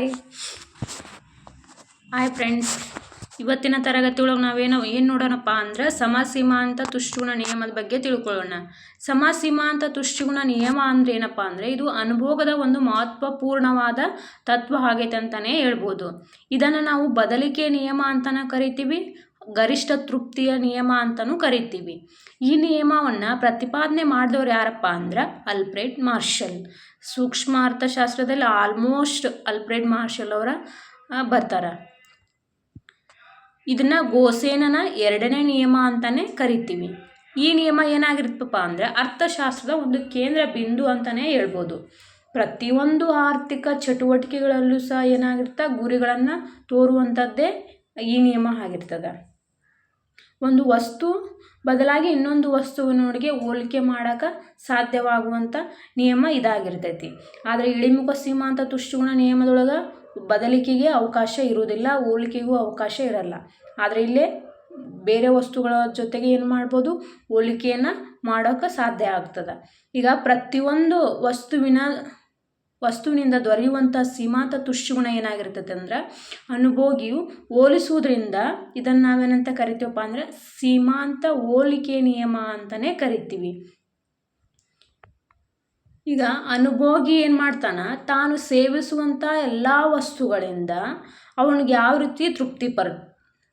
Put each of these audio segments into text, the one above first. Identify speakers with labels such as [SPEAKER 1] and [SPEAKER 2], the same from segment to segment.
[SPEAKER 1] Hi hi friends ಇವತ್ತಿನ ತರಗತಿ ಒಳಗೆ ನಾವೇನು ಏನು ನೋಡೋಣಪ್ಪ ಅಂದ್ರೆ ಸಮಸೀಮಾ ಅಂತ ತುಷ್ಟುಗುಣ ನಿಯಮದ ಬಗ್ಗೆ ತಿಳ್ಕೊಳ್ಳೋಣ. ಸಮಸೀಮಾ ಅಂತ ತುಷ್ಟುಗುಣ ನಿಯಮ ಅಂದ್ರೆ ಏನಪ್ಪ ಅಂದರೆ ಇದು ಅನುಭೋಗದ ಒಂದು ಮಹತ್ವಪೂರ್ಣವಾದ ತತ್ವ ಆಗೈತೆ ಅಂತಲೇ ಹೇಳ್ಬೋದು. ಇದನ್ನು ನಾವು ಬದಲಿಕೆ ನಿಯಮ ಅಂತಲೇ ಕರಿತೀವಿ ಗರಿಷ್ಠ ತೃಪ್ತಿಯ ನಿಯಮ ಅಂತಲೂ ಕರಿತೀವಿ. ಈ ನಿಯಮವನ್ನು ಪ್ರತಿಪಾದನೆ ಮಾಡಿದವ್ರು ಯಾರಪ್ಪ ಅಂದ್ರೆ ಅಲ್ಫ್ರೆಡ್ ಮಾರ್ಷಲ್. ಸೂಕ್ಷ್ಮ ಅರ್ಥಶಾಸ್ತ್ರದಲ್ಲಿ ಆಲ್ಮೋಸ್ಟ್ ಅಲ್ಪ್ರೆಡ್ ಮಾರ್ಷಲ್ ಅವರ ಬರ್ತಾರೆ. ಇದನ್ನು ಗೋಸೇನನ ಎರಡನೇ ನಿಯಮ ಅಂತಲೇ ಕರಿತೀವಿ. ಈ ನಿಯಮ ಏನಾಗಿರ್ತಪ್ಪ ಅಂದರೆ ಅರ್ಥಶಾಸ್ತ್ರದ ಒಂದು ಕೇಂದ್ರ ಬಿಂದು ಅಂತಲೇ ಹೇಳ್ಬೋದು. ಪ್ರತಿಯೊಂದು ಆರ್ಥಿಕ ಚಟುವಟಿಕೆಗಳಲ್ಲೂ ಸಹ ಏನಾಗಿರ್ತ ಗುರಿಗಳನ್ನು ತೋರುವಂಥದ್ದೇ ಈ ನಿಯಮ ಆಗಿರ್ತದೆ. ಒಂದು ವಸ್ತು ಬದಲಾಗಿ ಇನ್ನೊಂದು ವಸ್ತುವಿನೊಡಿಗೆ ಹೋಲಿಕೆ ಮಾಡೋಕೆ ಸಾಧ್ಯವಾಗುವಂಥ ನಿಯಮ ಇದಾಗಿರ್ತೈತಿ. ಆದರೆ ಇಳಿಮುಖ ಸೀಮಾಂತ ತುಷ್ಟುಗುಣ ನಿಯಮದೊಳಗೆ ಬದಲಿಕೆಗೆ ಅವಕಾಶ ಇರುವುದಿಲ್ಲ, ಹೋಲಿಕೆಗೂ ಅವಕಾಶ ಇರಲ್ಲ. ಆದರೆ ಇಲ್ಲೇ ಬೇರೆ ವಸ್ತುಗಳ ಜೊತೆಗೆ ಏನು ಮಾಡ್ಬೋದು? ಹೋಲಿಕೆಯನ್ನು ಮಾಡೋಕ್ಕೆ ಸಾಧ್ಯ ಆಗ್ತದೆ. ಈಗ ಪ್ರತಿಯೊಂದು ವಸ್ತುವಿನ ವಸ್ತುವಿನಿಂದ ದೊರೆಯುವಂಥ ಸೀಮಾಂತ ತುಷ್ಯಗುಣ ಏನಾಗಿರ್ತೈತೆ ಅಂದ್ರೆ ಅನುಭೋಗಿಯು ಹೋಲಿಸುವುದರಿಂದ ಇದನ್ನು ನಾವೇನಂತ ಕರಿತೀವಪ್ಪ ಅಂದರೆ ಸೀಮಾಂತ ಹೋಲಿಕೆ ನಿಯಮ ಅಂತಲೇ ಕರಿತೀವಿ. ಈಗ ಅನುಭೋಗಿ ಏನು ಮಾಡ್ತಾನೆ? ತಾನು ಸೇವಿಸುವಂಥ ಎಲ್ಲ ವಸ್ತುಗಳಿಂದ ಅವನಿಗೆ ಯಾವ ರೀತಿ ತೃಪ್ತಿ ಬರ್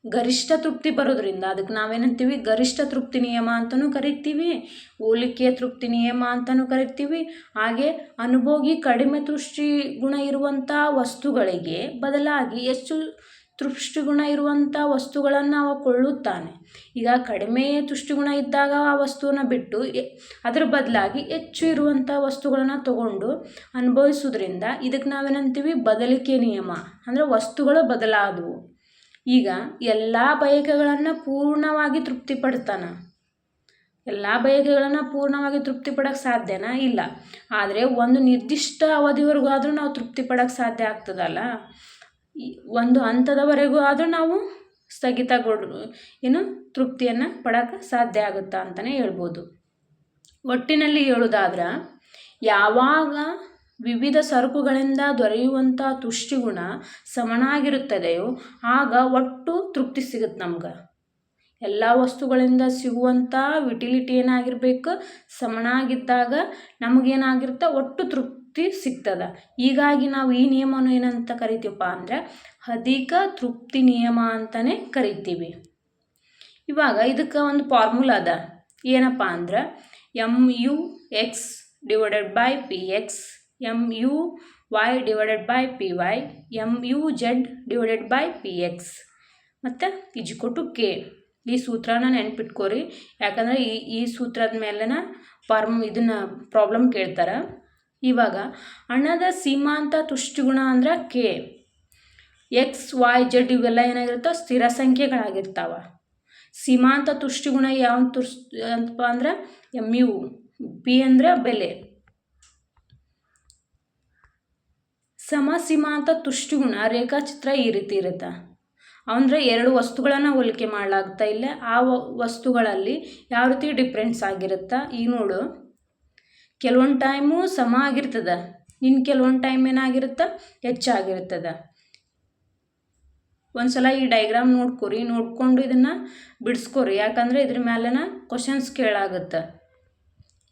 [SPEAKER 1] ಗರಿಷ್ಠ ತೃಪ್ತಿ ಬರೋದ್ರಿಂದ ಅದಕ್ಕೆ ನಾವೇನಂತೀವಿ? ಗರಿಷ್ಠ ತೃಪ್ತಿ ನಿಯಮ ಅಂತಲೂ ಕರಿತೀವಿ ಹೋಲಿಕೆ ತೃಪ್ತಿ ನಿಯಮ ಅಂತಲೂ ಕರಿತೀವಿ. ಹಾಗೆ ಅನುಭೋಗಿ ಕಡಿಮೆ ತುಷ್ಟಿ ಗುಣ ಇರುವಂಥ ವಸ್ತುಗಳಿಗೆ ಬದಲಾಗಿ ಹೆಚ್ಚು ತೃಷ್ಟಿಗುಣ ಇರುವಂಥ ವಸ್ತುಗಳನ್ನು ಅವ ಕೊಳ್ಳುತ್ತಾನೆ. ಈಗ ಕಡಿಮೆ ತುಷ್ಟಿಗುಣ ಇದ್ದಾಗ ಆ ವಸ್ತುವನ್ನು ಬಿಟ್ಟು ಅದರ ಬದಲಾಗಿ ಹೆಚ್ಚು ಇರುವಂಥ ವಸ್ತುಗಳನ್ನು ತಗೊಂಡು ಅನುಭವಿಸೋದ್ರಿಂದ ಇದಕ್ಕೆ ನಾವೇನಂತೀವಿ? ಬದಲಿಕೆ ನಿಯಮ. ಅಂದರೆ ವಸ್ತುಗಳು ಬದಲಾದವು. ಈಗ ಎಲ್ಲ ಬಯಕೆಗಳನ್ನು ಪೂರ್ಣವಾಗಿ ತೃಪ್ತಿಪಡ್ತಾನೆ. ಎಲ್ಲ ಬಯಕೆಗಳನ್ನು ಪೂರ್ಣವಾಗಿ ತೃಪ್ತಿ ಪಡೋಕ್ಕೆ ಸಾಧ್ಯನಾ? ಇಲ್ಲ. ಆದರೆ ಒಂದು ನಿರ್ದಿಷ್ಟ ಅವಧಿವರೆಗೂ ಆದರೂ ನಾವು ತೃಪ್ತಿ ಪಡೋಕ್ಕೆ ಸಾಧ್ಯ ಆಗ್ತದಲ್ಲ? ಒಂದು ಹಂತದವರೆಗೂ ಆದರೂ ನಾವು ಸ್ಥಗಿತಗೊಡ್ ಏನು, ತೃಪ್ತಿಯನ್ನು ಪಡೋಕ್ಕೆ ಸಾಧ್ಯ ಆಗುತ್ತಾ ಅಂತಲೇ ಹೇಳ್ಬೋದು. ಒಟ್ಟಿನಲ್ಲಿ ಹೇಳೋದಾದ್ರೆ, ಯಾವಾಗ ವಿವಿಧ ಸರಕುಗಳಿಂದ ದೊರೆಯುವಂಥ ತುಷ್ಟಿಗುಣ ಸಮನಾಗಿರುತ್ತದೆಯೋ, ಆಗ ಒಟ್ಟು ತೃಪ್ತಿ ಸಿಗುತ್ತೆ ನಮ್ಗೆ. ಎಲ್ಲ ವಸ್ತುಗಳಿಂದ ಸಿಗುವಂಥ ವಿಟಿಲಿಟಿ ಏನಾಗಿರ್ಬೇಕು, ಸಮನಾಗಿದ್ದಾಗ ನಮಗೇನಾಗಿರುತ್ತೆ ಒಟ್ಟು ತೃಪ್ತಿ ಸಿಗ್ತದೆ. ಹೀಗಾಗಿ ನಾವು ಈ ನಿಯಮವನ್ನು ಏನಂತ ಕರಿತೀವಪ್ಪ ಅಂದರೆ, ಅಧಿಕ ತೃಪ್ತಿ ನಿಯಮ ಅಂತಲೇ ಕರಿತೀವಿ. ಇವಾಗ ಇದಕ್ಕೆ ಒಂದು ಫಾರ್ಮುಲಾ ಅದ. ಏನಪ್ಪ ಅಂದ್ರೆ M U X divided by P X M U Y divided by P Y M U Z divided by P X ಮತ್ತು ಇಜ್ಕೊಟು ಕೆ ಈ ಸೂತ್ರನ ನೆನ್ಪಿಟ್ಕೋರಿ. ಯಾಕಂದರೆ ಈ ಈ ಸೂತ್ರದ ಮೇಲೆನ ಫಾರ್ಮ್ ಇದನ್ನು ಪ್ರಾಬ್ಲಮ್ ಕೇಳ್ತಾರೆ. ಇವಾಗ, ಹಣದ ಸೀಮಾಂತ ತುಷ್ಟಿಗುಣ ಅಂದ್ರೆ ಕೆ ಎಕ್ಸ್ ವೈ ಜೆಡ್ ಇವೆಲ್ಲ ಏನಾಗಿರುತ್ತೋ ಸ್ಥಿರ ಸಂಖ್ಯೆಗಳಾಗಿರ್ತಾವೆ. ಸೀಮಾಂತ ತುಷ್ಟಿಗುಣ ಯಾವ ತುಷ್ ಅಂತಪ್ಪ ಅಂದ್ರೆ ಎಂ ಯು ಪಿ ಅಂದರೆ ಬೆಲೆ. ಸಮಸೀಮಾಂತ ತುಷ್ಟಿಗುಣ ರೇಖಾಚಿತ್ರ ಈ ರೀತಿ ಇರುತ್ತೆ. ಅಂದರೆ ಎರಡು ವಸ್ತುಗಳನ್ನು ಹೋಲಿಕೆ ಮಾಡಲಾಗ್ತಾ ಇಲ್ಲ. ಆ ವಸ್ತುಗಳಲ್ಲಿ ಯಾವ ರೀತಿ ಡಿಫ್ರೆನ್ಸ್ ಆಗಿರುತ್ತೆ? ಈ ನೋಡು. ಕೆಲವೊಂದು ಟೈಮು ಸಮ ಆಗಿರ್ತದೆ. ಇನ್ನು ಕೆಲವೊಂದು ಟೈಮ್ ಏನಾಗಿರುತ್ತೆ? ಹೆಚ್ಚಾಗಿರ್ತದೆ. ಒಂದು ಸಲ ಈ ಡೈಗ್ರಾಮ್ ನೋಡ್ಕೊರಿ, ನೋಡಿಕೊಂಡು ಇದನ್ನು ಬಿಡಿಸ್ಕೊರಿ. ಯಾಕಂದರೆ ಇದ್ರ ಮೇಲೆನ ಕ್ವಶನ್ಸ್ ಕೇಳಾಗುತ್ತೆ.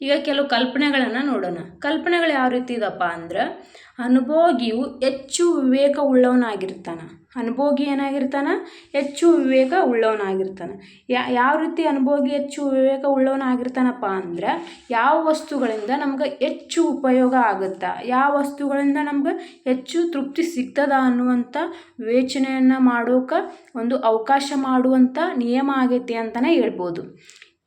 [SPEAKER 1] ಈಗ ಕೆಲವು ಕಲ್ಪನೆಗಳನ್ನು ನೋಡೋಣ. ಕಲ್ಪನೆಗಳು ಯಾವ ರೀತಿ ಇದಪ್ಪ ಅಂದ್ರೆ, ಅನುಭೋಗಿಯು ಹೆಚ್ಚು ವಿವೇಕ ಉಳ್ಳವನಾಗಿರ್ತಾನೆ ಅನುಭೋಗಿ ಏನಾಗಿರ್ತಾನೆ? ಹೆಚ್ಚು ವಿವೇಕ ಉಳ್ಳವನಾಗಿರ್ತಾನೆ ಯಾವ ರೀತಿ ಅನುಭೋಗಿ ಹೆಚ್ಚು ವಿವೇಕ ಉಳ್ಳವನಾಗಿರ್ತಾನಪ್ಪ ಅಂದ್ರೆ, ಯಾವ ವಸ್ತುಗಳಿಂದ ನಮ್ಗೆ ಹೆಚ್ಚು ಉಪಯೋಗ ಆಗುತ್ತಾ, ಯಾವ ವಸ್ತುಗಳಿಂದ ನಮ್ಗೆ ಹೆಚ್ಚು ತೃಪ್ತಿ ಸಿಗ್ತದ ಅನ್ನುವಂಥ ವಿವೇಚನೆಯನ್ನು ಮಾಡೋಕೆ ಒಂದು ಅವಕಾಶ ಮಾಡುವಂಥ ನಿಯಮ ಆಗೈತಿ ಅಂತಲೇ ಹೇಳ್ಬೋದು.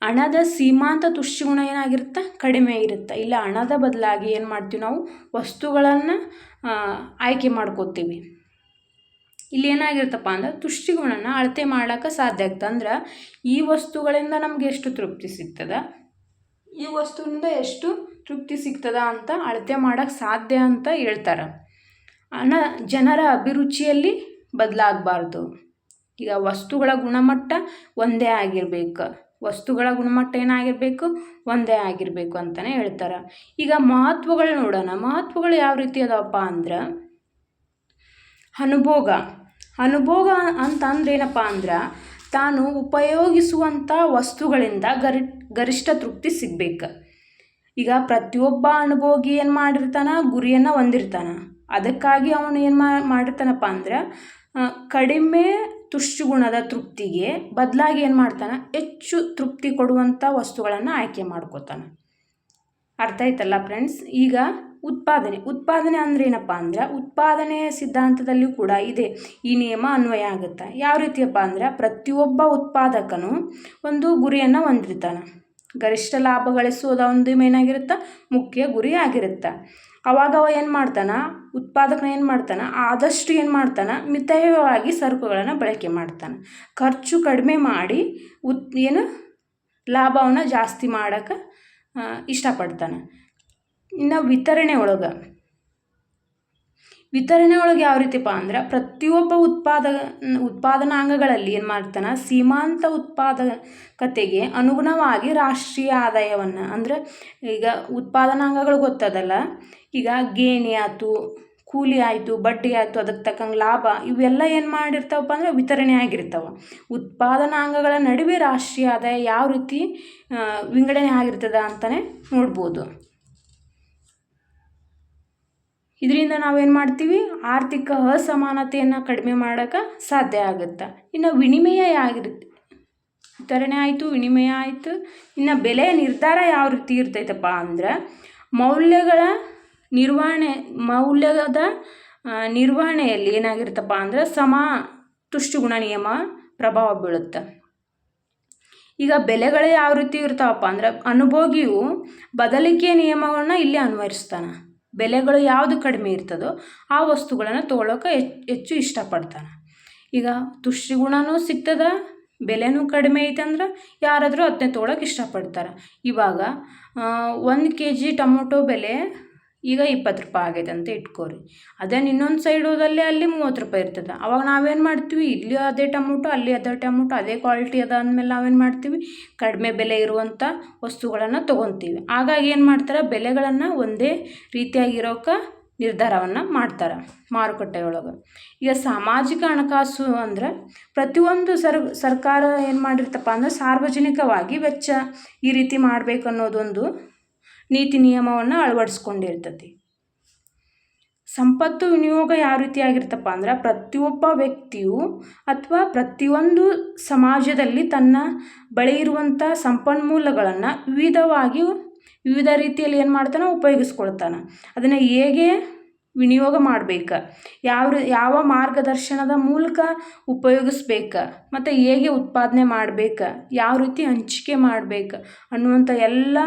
[SPEAKER 1] ಹಣದ ಸೀಮಾಂತ ತುಷ್ಟಿಗುಣ ಏನಾಗಿರುತ್ತೆ? ಕಡಿಮೆ ಇರುತ್ತೆ. ಇಲ್ಲ, ಹಣದ ಬದಲಾಗಿ ಏನು ಮಾಡ್ತೀವಿ ನಾವು? ವಸ್ತುಗಳನ್ನು ಆಯ್ಕೆ ಮಾಡ್ಕೋತೀವಿ. ಇಲ್ಲಿ ಏನಾಗಿರುತ್ತಪ್ಪ ಅಂದ್ರೆ ತುಷ್ಟಿಗುಣನ ಅಳತೆ ಮಾಡೋಕ್ಕೆ ಸಾಧ್ಯ ಆಗ್ತದೆ. ಅಂದ್ರೆ ಈ ವಸ್ತುಗಳಿಂದ ನಮ್ಗೆ ಎಷ್ಟು ತೃಪ್ತಿ ಸಿಗ್ತದೆ? ಈ ವಸ್ತುವಿಂದ ಎಷ್ಟು ತೃಪ್ತಿ ಸಿಗ್ತದ ಅಂತ ಅಳತೆ ಮಾಡೋಕ್ಕೆ ಸಾಧ್ಯ ಅಂತ ಹೇಳ್ತಾರೆ. ಹಣ, ಜನರ ಅಭಿರುಚಿಯಲ್ಲಿ ಬದಲಾಗಬಾರ್ದು. ಈಗ ವಸ್ತುಗಳ ಗುಣಮಟ್ಟ ಒಂದೇ ಆಗಿರ್ಬೇಕು. ವಸ್ತುಗಳ ಗುಣಮಟ್ಟ ಏನಾಗಿರಬೇಕು? ಒಂದೇ ಆಗಿರಬೇಕು ಅಂತಲೇ ಹೇಳ್ತಾರೆ. ಈಗ ಮಹತ್ವಗಳು ನೋಡೋಣ. ಮಹತ್ವಗಳು ಯಾವ ರೀತಿ ಅದಾವಪ್ಪ ಅಂದ್ರೆ, ಅನುಭೋಗ. ಅನುಭೋಗ ಅಂತ ಅಂದ್ರೇನಪ್ಪ ಅಂದ್ರೆ, ತಾನು ಉಪಯೋಗಿಸುವಂಥ ವಸ್ತುಗಳಿಂದ ಗರಿ, ಗರಿಷ್ಠ ತೃಪ್ತಿ ಸಿಗ್ಬೇಕು. ಈಗ ಪ್ರತಿಯೊಬ್ಬ ಅನುಭೋಗಿ ಏನು ಮಾಡಿರ್ತಾನೆ? ಗುರಿಯನ್ನು ಹೊಂದಿರ್ತಾನೆ. ಅದಕ್ಕಾಗಿ ಅವನು ಏನು ಮಾಡಿರ್ತಾನಪ್ಪ ಅಂದ್ರೆ ಕಡಿಮೆ ತುಷ್ಟುಗುಣದ ತೃಪ್ತಿಗೆ ಬದಲಾಗಿ ಏನು ಮಾಡ್ತಾನೆ? ಹೆಚ್ಚು ತೃಪ್ತಿ ಕೊಡುವಂಥ ವಸ್ತುಗಳನ್ನು ಆಯ್ಕೆ ಮಾಡ್ಕೋತಾನೆ. ಅರ್ಥ ಆಯ್ತಲ್ಲ ಫ್ರೆಂಡ್ಸ್ ಈಗ ಉತ್ಪಾದನೆ. ಉತ್ಪಾದನೆ ಅಂದ್ರೆ ಏನಪ್ಪ ಅಂದ್ರೆ ಉತ್ಪಾದನೆ ಸಿದ್ಧಾಂತದಲ್ಲಿಯೂ ಕೂಡ ಇದೆ. ಈ ನಿಯಮ ಅನ್ವಯ ಆಗುತ್ತೆ? ಯಾವ ರೀತಿಯಪ್ಪ ಅಂದ್ರೆ ಪ್ರತಿಯೊಬ್ಬ ಉತ್ಪಾದಕನು ಒಂದು ಗುರಿಯನ್ನು ಹೊಂದಿರ್ತಾನೆ. ಗರಿಷ್ಠ ಲಾಭ ಗಳಿಸೋದು ಒಂದು ಏನಾಗಿರುತ್ತೆ ಮುಖ್ಯ ಗುರಿ ಆಗಿರುತ್ತೆ? ಅವಾಗ ಅವ ಏನು ಮಾಡ್ತಾನೆ? ಉತ್ಪಾದಕನ ಏನು ಮಾಡ್ತಾನೆ? ಆದಷ್ಟು ಏನು ಮಾಡ್ತಾನೆ? ಮಿತವ್ಯಯವಾಗಿ ಸರಕುಗಳನ್ನು ಬಳಕೆ ಮಾಡ್ತಾನೆ. ಖರ್ಚು ಕಡಿಮೆ ಮಾಡಿ ಉತ್, ಏನು? ಲಾಭವನ್ನು ಜಾಸ್ತಿ ಮಾಡೋಕ್ಕೆ ಇಷ್ಟಪಡ್ತಾನೆ. ಇನ್ನು ವಿತರಣೆ ಒಳಗೆ ವಿತರಣೆ ಒಳಗೆ ಯಾವ ರೀತಿಪ್ಪ ಅಂದ್ರೆ ಪ್ರತಿಯೊಬ್ಬ ಉತ್ಪಾದ ಉತ್ಪಾದನಾಂಗಗಳಲ್ಲಿ ಏನು ಮಾಡ್ತಾನೆ? ಸೀಮಾಂತ ಉತ್ಪಾದಕತೆಗೆ ಅನುಗುಣವಾಗಿ ರಾಷ್ಟ್ರೀಯ ಆದಾಯವನ್ನು, ಅಂದ್ರೆ ಈಗ ಉತ್ಪಾದನಾಂಗಗಳು ಗೊತ್ತದಲ್ಲ? ಈಗ ಗೇಣಿ ಆಯ್ತು, ಕೂಲಿ ಆಯಿತು, ಬಡ್ಡಿ ಆಯಿತು, ಅದಕ್ಕೆ ತಕ್ಕಂಗೆ ಲಾಭ, ಇವೆಲ್ಲ ಏನು ಮಾಡಿರ್ತಾವಪ್ಪ ಅಂದ್ರೆ ವಿತರಣೆ ಆಗಿರ್ತಾವೆ. ಉತ್ಪಾದನಾಂಗಗಳ ನಡುವೆ ರಾಷ್ಟ್ರೀಯ ಆದಾಯ ಯಾವ ರೀತಿ ವಿಂಗಡಣೆ ಆಗಿರ್ತದೆ ಅಂತಲೇ ನೋಡ್ಬೋದು. ಇದರಿಂದ ನಾವೇನು ಮಾಡ್ತೀವಿ? ಆರ್ಥಿಕ ಅಸಮಾನತೆಯನ್ನು ಕಡಿಮೆ ಮಾಡೋಕ್ಕೆ ಸಾಧ್ಯ ಆಗುತ್ತೆ? ಇನ್ನು ವಿನಿಮಯ ಆಗಿರುತ್ತೆ ವಿತರಣೆ ಆಯಿತು, ವಿನಿಮಯ ಆಯಿತು. ಇನ್ನು ಬೆಲೆ ನಿರ್ಧಾರ ಯಾವ ರೀತಿ ಇರ್ತೈತಪ್ಪ ಅಂದ್ರೆ, ಮೌಲ್ಯಗಳ ನಿರ್ವಹಣೆ, ಮೌಲ್ಯದ ನಿರ್ವಹಣೆಯಲ್ಲಿ ಏನಾಗಿರುತ್ತಪ್ಪ ಅಂದ್ರೆ ಸಮ ತುಷ್ಟುಗುಣ ನಿಯಮ, ಪ್ರಭಾವ ಬೀಳುತ್ತೆ. ಈಗ ಬೆಲೆಗಳು ಯಾವ ರೀತಿ ಇರ್ತಾವಪ್ಪ ಅಂದ್ರೆ, ಅನುಭೋಗಿಯು ಬದಲಿಕೆ ನಿಯಮಗಳನ್ನ ಇಲ್ಲಿ ಅನ್ವಯಿಸ್ತಾನೆ. ಬೆಲೆಗಳು ಯಾವುದು ಕಡಿಮೆ ಇರ್ತದೋ ಆ ವಸ್ತುಗಳನ್ನು ತೊಗೊಳಕ್ಕೆ ಹೆಚ್ಚು ಇಷ್ಟಪಡ್ತಾನೆ. ಈಗ ತುಷ್ಟಿಗುಣನೂ ಸಿಗ್ತದೆ, ಬೆಲೆನೂ ಕಡಿಮೆ ಐತಂದ್ರೆ ಯಾರಾದರೂ ಅದನ್ನೇ ತೊಗೊಳಕ್ಕೆ ಇಷ್ಟಪಡ್ತಾರೆ. ಇವಾಗ ಒಂದು ಕೆ ಜಿ ಟೊಮೊಟೊ ಬೆಲೆ ಈಗ ಇಪ್ಪತ್ತು ರೂಪಾಯಿ ಆಗೈತೆ ಅಂತ ಇಟ್ಕೋರಿ. ಅದೇ ಇನ್ನೊಂದು ಸೈಡ್ ಹೋದಲ್ಲಿ ಅಲ್ಲಿ ಮೂವತ್ತು ರೂಪಾಯಿ ಇರ್ತದೆ. ಅವಾಗ ನಾವೇನು ಮಾಡ್ತೀವಿ? ಇಲ್ಲಿ ಅದೇ ಟೊಮೊಟೊ, ಅಲ್ಲಿ ಅದೇ ಟೊಮೊಟೊ, ಅದೇ ಕ್ವಾಲಿಟಿ ಅದ ಅಂದಮೇಲೆ ನಾವೇನು ಮಾಡ್ತೀವಿ? ಕಡಿಮೆ ಬೆಲೆ ಇರುವಂಥ ವಸ್ತುಗಳನ್ನು ತೊಗೊತೀವಿ. ಹಾಗಾಗಿ ಏನು ಮಾಡ್ತಾರೆ? ಬೆಲೆಗಳನ್ನು ಒಂದೇ ರೀತಿಯಾಗಿರೋಕೆ ನಿರ್ಧಾರವನ್ನು ಮಾಡ್ತಾರೆ ಮಾರುಕಟ್ಟೆಯೊಳಗೆ. ಈಗ ಸಾಮಾಜಿಕ ಹಣಕಾಸು ಅಂದರೆ ಪ್ರತಿಯೊಂದು ಸರ್, ಸರ್ಕಾರ ಏನು ಮಾಡಿರ್ತಪ್ಪ ಅಂದ್ರೆ ಸಾರ್ವಜನಿಕವಾಗಿ ವೆಚ್ಚ ಈ ರೀತಿ ಮಾಡಬೇಕು ಅನ್ನೋದೊಂದು ನೀತಿ ನಿಯಮವನ್ನು ಅಳವಡಿಸ್ಕೊಂಡಿರ್ತತಿ. ಸಂಪತ್ತು ವಿನಿಯೋಗ ಯಾವ ರೀತಿ ಆಗಿರ್ತಪ್ಪ ಅಂದ್ರೆ ಪ್ರತಿಯೊಬ್ಬ ವ್ಯಕ್ತಿಯು ಅಥವಾ ಪ್ರತಿಯೊಂದು ಸಮಾಜದಲ್ಲಿ ತನ್ನ ಬಳಿ ಇರುವಂಥ ಸಂಪನ್ಮೂಲಗಳನ್ನು ವಿವಿಧವಾಗಿ ವಿವಿಧ ರೀತಿಯಲ್ಲಿ ಏನು ಮಾಡ್ತಾನೆ ಉಪಯೋಗಿಸ್ಕೊಳ್ತಾನೆ. ಅದನ್ನು ಹೇಗೆ ವಿನಿಯೋಗ ಮಾಡ್ಬೇಕು. ಯಾವ ಯಾವ ಮಾರ್ಗದರ್ಶನದ ಮೂಲಕ ಉಪಯೋಗಿಸ್ಬೇಕು, ಮತ್ತು ಹೇಗೆ ಉತ್ಪಾದನೆ ಮಾಡ್ಬೇಕು, ಯಾವ ರೀತಿ ಹಂಚಿಕೆ ಮಾಡ್ಬೇಕು ಅನ್ನುವಂಥ ಎಲ್ಲ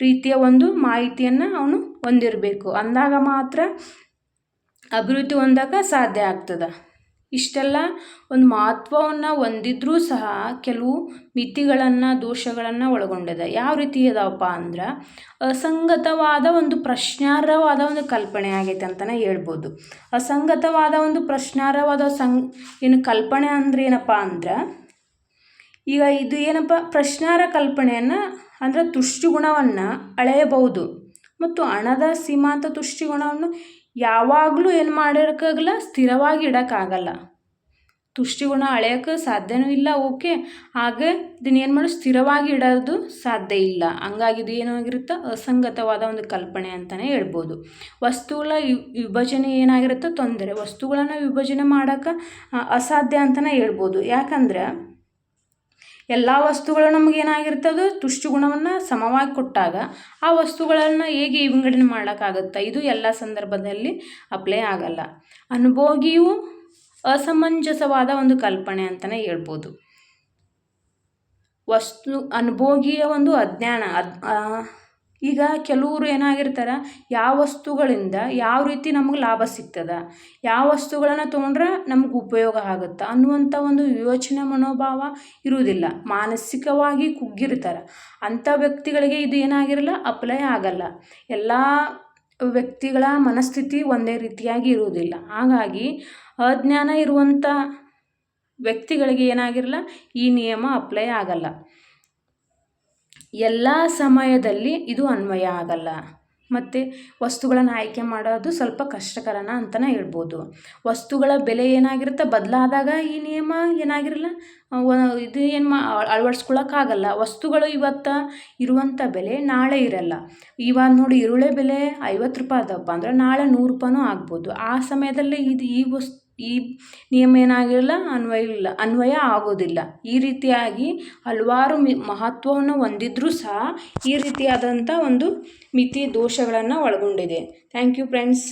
[SPEAKER 1] ರೀತಿಯ ಒಂದು ಮಾಹಿತಿಯನ್ನು ಅವನು ಹೊಂದಿರಬೇಕು. ಅಂದಾಗ ಮಾತ್ರ ಅಭಿವೃದ್ಧಿ ಹೊಂದಕ್ಕೆ ಸಾಧ್ಯ ಆಗ್ತದೆ. ಇಷ್ಟೆಲ್ಲ ಒಂದು ಮಹತ್ವವನ್ನು ಹೊಂದಿದ್ರೂ ಸಹ ಕೆಲವು ಮಿತಿಗಳನ್ನು, ದೋಷಗಳನ್ನು ಒಳಗೊಂಡಿದೆ. ಯಾವ ರೀತಿ ಇದಾವಪ್ಪ ಅಂದ್ರೆ ಅಸಂಗತವಾದ ಒಂದು ಪ್ರಶ್ನಾರ್ಹವಾದ ಒಂದು ಕಲ್ಪನೆ ಆಗೈತೆ ಅಂತಲೇ ಹೇಳ್ಬೋದು. ಅಸಂಗತವಾದ ಒಂದು ಪ್ರಶ್ನಾರ್ಹವಾದ ಸಂ ಏನು ಕಲ್ಪನೆ ಅಂದ್ರೆ ಏನಪ್ಪ ಅಂದ್ರೆ ಈಗ ಇದು ಏನಪ್ಪ ಪ್ರಶ್ನಾರ್ಹ ಕಲ್ಪನೆಯನ್ನು ಅಂದರೆ ತುಷ್ಟಿಗುಣವನ್ನು ಅಳೆಯಬಹುದು. ಮತ್ತು ಹಣದ ಸೀಮಾಂತ ತುಷ್ಟಿಗುಣವನ್ನು ಯಾವಾಗಲೂ ಏನು ಮಾಡಿರೋಕ್ಕಾಗಲ್ಲ, ಸ್ಥಿರವಾಗಿ ಇಡೋಕ್ಕಾಗಲ್ಲ. ತುಷ್ಟಿಗುಣ ಅಳೆಯೋಕ್ಕೆ ಸಾಧ್ಯವೂ ಇಲ್ಲ, ಓಕೆ. ಹಾಗೆ ಇದನ್ನ ಏನು ಮಾಡೋದು ಸ್ಥಿರವಾಗಿ ಇಡೋದು ಸಾಧ್ಯ ಇಲ್ಲ. ಹಂಗಾಗಿ ಇದು ಏನಾಗಿರುತ್ತೆ ಅಸಂಗತವಾದ ಒಂದು ಕಲ್ಪನೆ ಅಂತಲೇ ಹೇಳ್ಬೋದು. ವಸ್ತುಗಳ ವಿಭಜನೆ ಏನಾಗಿರುತ್ತೆ? ತೊಂದರೆ. ವಸ್ತುಗಳನ್ನು ವಿಭಜನೆ ಮಾಡೋಕ್ಕೆ ಅಸಾಧ್ಯ ಅಂತಲೇ ಹೇಳ್ಬೋದು. ಯಾಕಂದ್ರೆ ಎಲ್ಲ ವಸ್ತುಗಳು ನಮಗೇನಾಗಿರ್ತದೆ ತುಷ್ಟಿ ಗುಣವನ್ನು ಸಮವಾಗಿ ಕೊಟ್ಟಾಗ ಆ ವಸ್ತುಗಳನ್ನು ಹೇಗೆ ವಿಂಗಡಣೆ ಮಾಡೋಕ್ಕಾಗುತ್ತೆ? ಇದು ಎಲ್ಲ ಸಂದರ್ಭದಲ್ಲಿ ಅಪ್ಲೈ ಆಗಲ್ಲ. ಅನುಭೋಗಿಯು ಅಸಮಂಜಸವಾದ ಒಂದು ಕಲ್ಪನೆ ಅಂತಲೇ ಹೇಳ್ಬೋದು. ವಸ್ತು, ಅನುಭೋಗಿಯ ಒಂದು ಅಜ್ಞಾನ, ಅದ್ ಈಗ ಕೆಲವರು ಏನಾಗಿರ್ತಾರೆ, ಯಾವ ವಸ್ತುಗಳಿಂದ ಯಾವ ರೀತಿ ನಮಗೆ ಲಾಭ ಸಿಗ್ತದೆ, ಯಾವ ವಸ್ತುಗಳನ್ನು ತೊಗೊಂಡ್ರೆ ನಮ್ಗೆ ಉಪಯೋಗ ಆಗುತ್ತೆ ಅನ್ನುವಂಥ ಒಂದು ಯೋಚನೆ ಮನೋಭಾವ ಇರುವುದಿಲ್ಲ. ಮಾನಸಿಕವಾಗಿ ಕುಗ್ಗಿರ್ತಾರೆ. ಅಂಥ ವ್ಯಕ್ತಿಗಳಿಗೆ ಇದು ಏನಾಗಿರಲ್ಲ ಅಪ್ಲೈ ಆಗಲ್ಲ. ಎಲ್ಲ ವ್ಯಕ್ತಿಗಳ ಮನಸ್ಥಿತಿ ಒಂದೇ ರೀತಿಯಾಗಿ ಇರುವುದಿಲ್ಲ. ಹಾಗಾಗಿ ಅಜ್ಞಾನ ಇರುವಂಥ ವ್ಯಕ್ತಿಗಳಿಗೆ ಏನಾಗಿರಲ್ಲ, ಈ ನಿಯಮ ಅಪ್ಲೈ ಆಗಲ್ಲ. ಎಲ್ಲ ಸಮಯದಲ್ಲಿ ಇದು ಅನ್ವಯ ಆಗಲ್ಲ. ಮತ್ತು ವಸ್ತುಗಳನ್ನು ಆಯ್ಕೆ ಮಾಡೋದು ಸ್ವಲ್ಪ ಕಷ್ಟಕರನ ಅಂತಲೇ ಹೇಳ್ಬೋದು. ವಸ್ತುಗಳ ಬೆಲೆ ಏನಾಗಿರುತ್ತೆ? ಬದಲಾದಾಗ ಈ ನಿಯಮ ಏನಾಗಿರಲ್ಲ? ಇದು ಏನು ಮಾ, ಅಳವಡ್ಸ್ಕೊಳಕ್ಕಾಗಲ್ಲ. ವಸ್ತುಗಳು ಇವತ್ತು ಇರುವಂಥ ಬೆಲೆ ನಾಳೆ ಇರಲ್ಲ. ಇವಾಗ ನೋಡಿ ಈರುಳ್ಳಿ ಬೆಲೆ ಐವತ್ತು ರೂಪಾಯಿ ಅದಪ್ಪ ಅಂದ್ರೆ ನಾಳೆ ನೂರು ರೂಪಾಯಿನೂ ಆಗ್ಬೋದು. ಆ ಸಮಯದಲ್ಲಿ ಇದು ಈ ವಸ್ ಈ ನಿಯಮ ಏನಾಗಿರಲ್ಲ ಅನ್ವಯ ಇಲ್ಲ, ಅನ್ವಯ ಆಗೋದಿಲ್ಲ. ಈ ರೀತಿಯಾಗಿ ಹಲವಾರು ಮಿ, ಮಹತ್ವವನ್ನು ಹೊಂದಿದ್ರೂ ಸಹ ಈ ರೀತಿಯಾದಂಥ ಒಂದು ಮಿತಿ ದೋಷಗಳನ್ನು ಒಳಗೊಂಡಿದೆ. Thank you friends